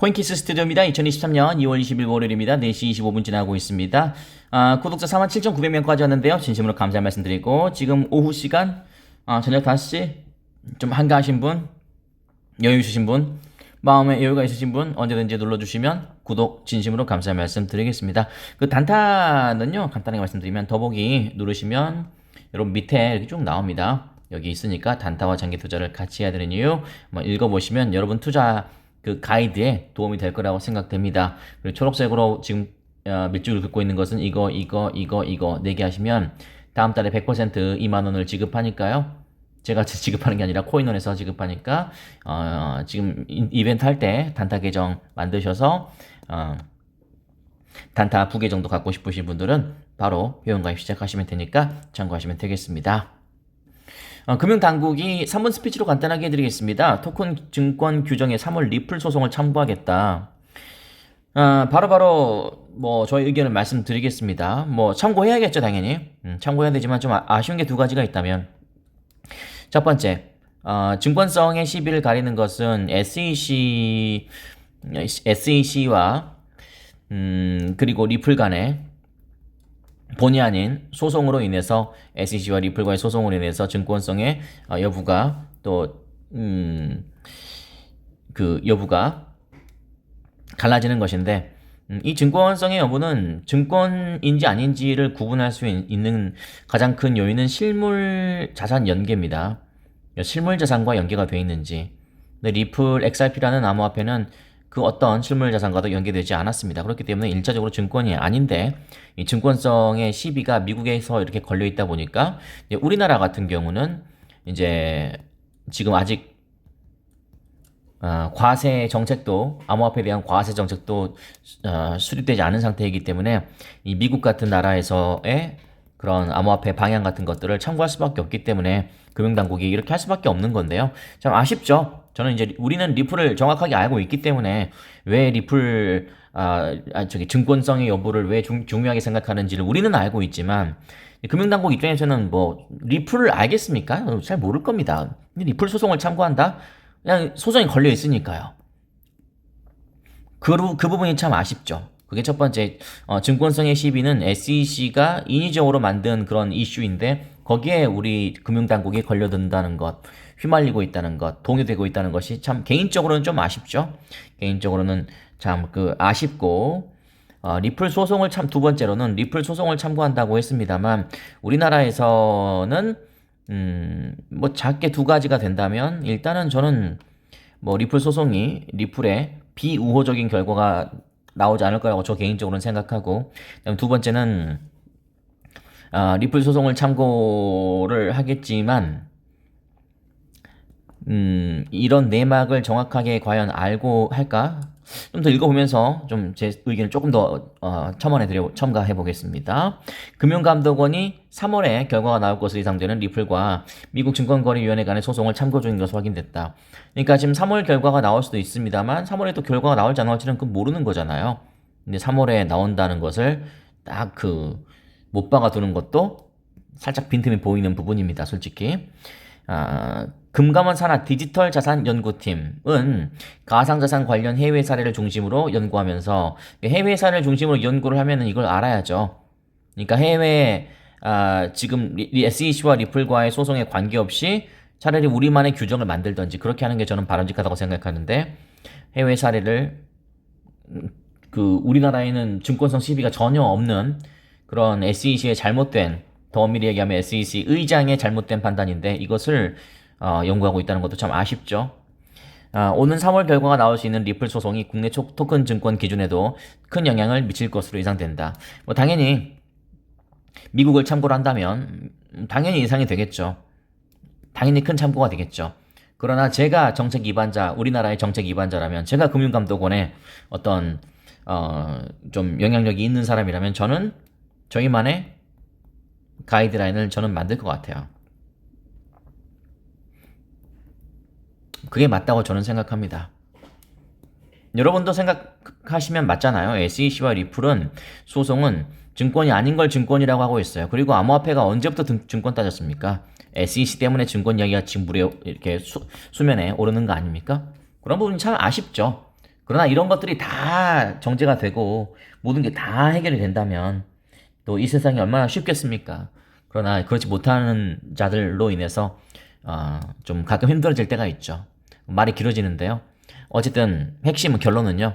코인키스 스튜디오입니다. 2023년 2월 20일 월요일입니다. 4시 25분 지나고 있습니다. 아, 구독자 47,900명까지 왔는데요. 진심으로 감사 말씀 드리고 지금 오후 시간 아, 저녁 5시 좀 한가하신 분, 여유 있으신 분, 마음에 여유가 있으신 분 언제든지 눌러주시면 구독 진심으로 감사 말씀 드리겠습니다. 그 단타는요 간단하게 말씀드리면 더보기 누르시면 여러분 밑에 이렇게 쭉 나옵니다. 여기 있으니까 단타와 장기 투자를 같이 해야 되는 이유 읽어보시면 여러분 투자 그 가이드에 도움이 될 거라고 생각됩니다. 그리고 초록색으로 지금 어, 밑줄을 긋고 있는 것은 이거 이거 이거 이거 네 개 하시면 다음 달에 100% 2만 원을 지급하니까요. 제가 지급하는 게 아니라 코인원에서 지급하니까 어, 지금 이- 이벤트 할 때 단타 계정 만드셔서 어, 단타 두개 정도 갖고 싶으신 분들은 바로 회원가입 시작하시면 되니까 참고하시면 되겠습니다. 어, 금융당국이 3분 스피치로 간단하게 해드리겠습니다. 토큰 증권 규정의 3월 리플 소송을 참고하겠다. 아, 바로바로 뭐 저희 의견을 말씀드리겠습니다. 뭐 참고해야겠죠, 당연히. 음, 참고해야 되지만 좀 아- 아쉬운 게 두 가지가 있다면 첫 번째, 어, 증권성의 시비를 가리는 것은 SEC, SEC와 음, 그리고 리플 간의 본의 아닌 소송으로 인해서 SEC와 리플과의 소송으로 인해서 증권성의 어, 여부가 또, 음, 그 여부가 갈라지는 것인데, 음, 이 증권성의 여부는 증권인지 아닌지를 구분할 수 있- 있는 가장 큰 요인은 실물 자산 연계입니다. 실물 자산과 연계가 되어 있는지. 근데 리플 XRP라는 암호화폐는 그 어떤 실물 자산과도 연계되지 않았습니다. 그렇기 때문에 일차적으로 증권이 아닌데 이 증권성의 시비가 미국에서 이렇게 걸려 있다 보니까 우리나라 같은 경우는 이제 지금 아직 어, 과세 정책도 암호화폐에 대한 과세 정책도 어, 수립되지 않은 상태이기 때문에 이 미국 같은 나라에서의 그런 암호화폐 방향 같은 것들을 참고할 수밖에 없기 때문에 금융당국이 이렇게 할 수밖에 없는 건데요. 참 아쉽죠. 저는 이제 우리는 리플을 정확하게 알고 있기 때문에 왜 리플 아, 아, 저기 증권성의 여부를 왜 중, 중요하게 생각하는지를 우리는 알고 있지만 이 금융당국 입장에서는 뭐 리플을 알겠습니까? 잘 모를 겁니다. 리플 소송을 참고한다? 그냥 소송이 걸려 있으니까요. 그, 루- 그 부분이 참 아쉽죠. 그게 첫 번째, 어, 증권성의 시비는 SEC가 인위적으로 만든 그런 이슈인데, 거기에 우리 금융당국이 걸려든다는 것, 휘말리고 있다는 것, 동요되고 있다는 것이 참 개인적으로는 좀 아쉽죠. 개인적으로는 참 그 아쉽고, 어, 리플 소송을 참 두 번째로는 리플 소송을 참고한다고 했습니다만, 우리나라에서는, 음, 뭐 작게 두 가지가 된다면, 일단은 저는 뭐 리플 소송이 리플에 비우호적인 결과가 나오지 않을 거라고 저 개인적으로는 생각하고 두 번째는 아, 리플 소송을 참고를 하겠지만 음, 이런 내막을 정확하게 과연 알고 할까? 좀 더 읽어보면서 좀 제 의견을 조금 더 어, 첨언해 드려 첨가해 보겠습니다. 금융감독원이 3월에 결과가 나올 것으로 예상되는 리플과 미국 증권거래위원회 간의 소송을 참고 중인 것으로 확인됐다. 그러니까 지금 3월 결과가 나올 수도 있습니다만 3월에 또 결과가 나올지 안 나올지는 그 모르는 거잖아요. 근데 3월에 나온다는 것을 딱그 못 박아두는 것도 살짝 빈틈이 보이는 부분입니다. 솔직히. 아, 금감원 산하 디지털 자산 연구팀은 가상 자산 관련 해외 사례를 중심으로 연구하면서 해외 사례를 중심으로 연구를 하면은 이걸 알아야죠. 그러니까 해외 아, 지금 SEC와 리플과의 소송에 관계없이 차라리 우리만의 규정을 만들던지 그렇게 하는 게 저는 바람직하다고 생각하는데 해외 사례를 음, 그 우리나라에는 증권성 시비가 전혀 없는 그런 SEC의 잘못된 더 엄밀히 얘기하면 SEC 의장의 잘못된 판단인데 이것을 어, 연구하고 있다는 것도 참 아쉽죠. 아, 오는 3월 결과가 나올 수 있는 리플 소송이 국내 초- 토큰 증권 기준에도 큰 영향을 미칠 것으로 예상된다. 뭐 당연히 미국을 참고로 한다면 음, 당연히 예상이 되겠죠. 당연히 큰 참고가 되겠죠. 그러나 제가 정책 위반자, 우리나라의 정책 위반자라면 제가 금융감독원에 어떤 어, 좀 영향력이 있는 사람이라면 저는 저희만의 가이드라인을 저는 만들 것 같아요. 그게 맞다고 저는 생각합니다. 여러분도 생각하시면 맞잖아요. SEC와 리플은 소송은 증권이 아닌 걸 증권이라고 하고 있어요. 그리고 암호화폐가 언제부터 등- 증권 따졌습니까? SEC 때문에 증권 이야기가 지금 물에 이렇게 수, 수면에 오르는 거 아닙니까? 그런 부분이 참 아쉽죠. 그러나 이런 것들이 다 정제가 되고 모든 게 다 해결이 된다면 또 이 세상이 얼마나 쉽겠습니까? 그러나 그렇지 못하는 자들로 인해서 어, 좀 가끔 힘들어질 때가 있죠. 말이 길어지는데요. 어쨌든 핵심은 결론은요.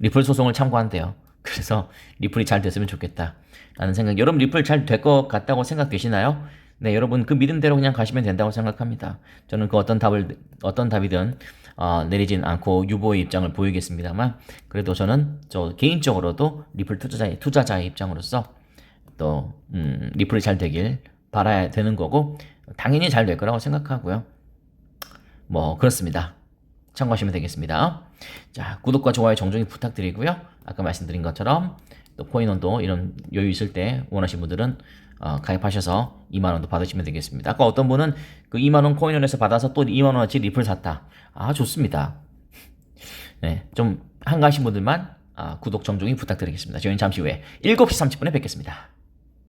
리플 소송을 참고한대요. 그래서 리플이 잘 됐으면 좋겠다. 라는 생각. 여러분 리플 잘 될 것 같다고 생각되시나요? 네, 여러분 그 믿음대로 그냥 가시면 된다고 생각합니다. 저는 그 어떤 답을 어떤 답이든 어, 내리진 않고 유보의 입장을 보이겠습니다만 그래도 저는 저 개인적으로도 리플 투자자의 투자자의 입장으로서 또 음, 리플이 잘 되길 바라야 되는 거고 당연히 잘 될 거라고 생각하고요. 뭐 그렇습니다. 참고하시면 되겠습니다. 자, 구독과 좋아요 정중히 부탁드리고요. 아까 말씀드린 것처럼 또 코인원도 이런 여유 있을 때 원하시는 분들은 어, 가입하셔서 2만 원도 받으시면 되겠습니다. 아까 어떤 분은 그 2만 원 코인원에서 받아서 또 2만 원어치 리플 샀다. 아, 좋습니다. 네, 좀 한가하신 분들만 아, 구독 정중히 부탁드리겠습니다. 저희는 잠시 후에 7시 30분에 뵙겠습니다.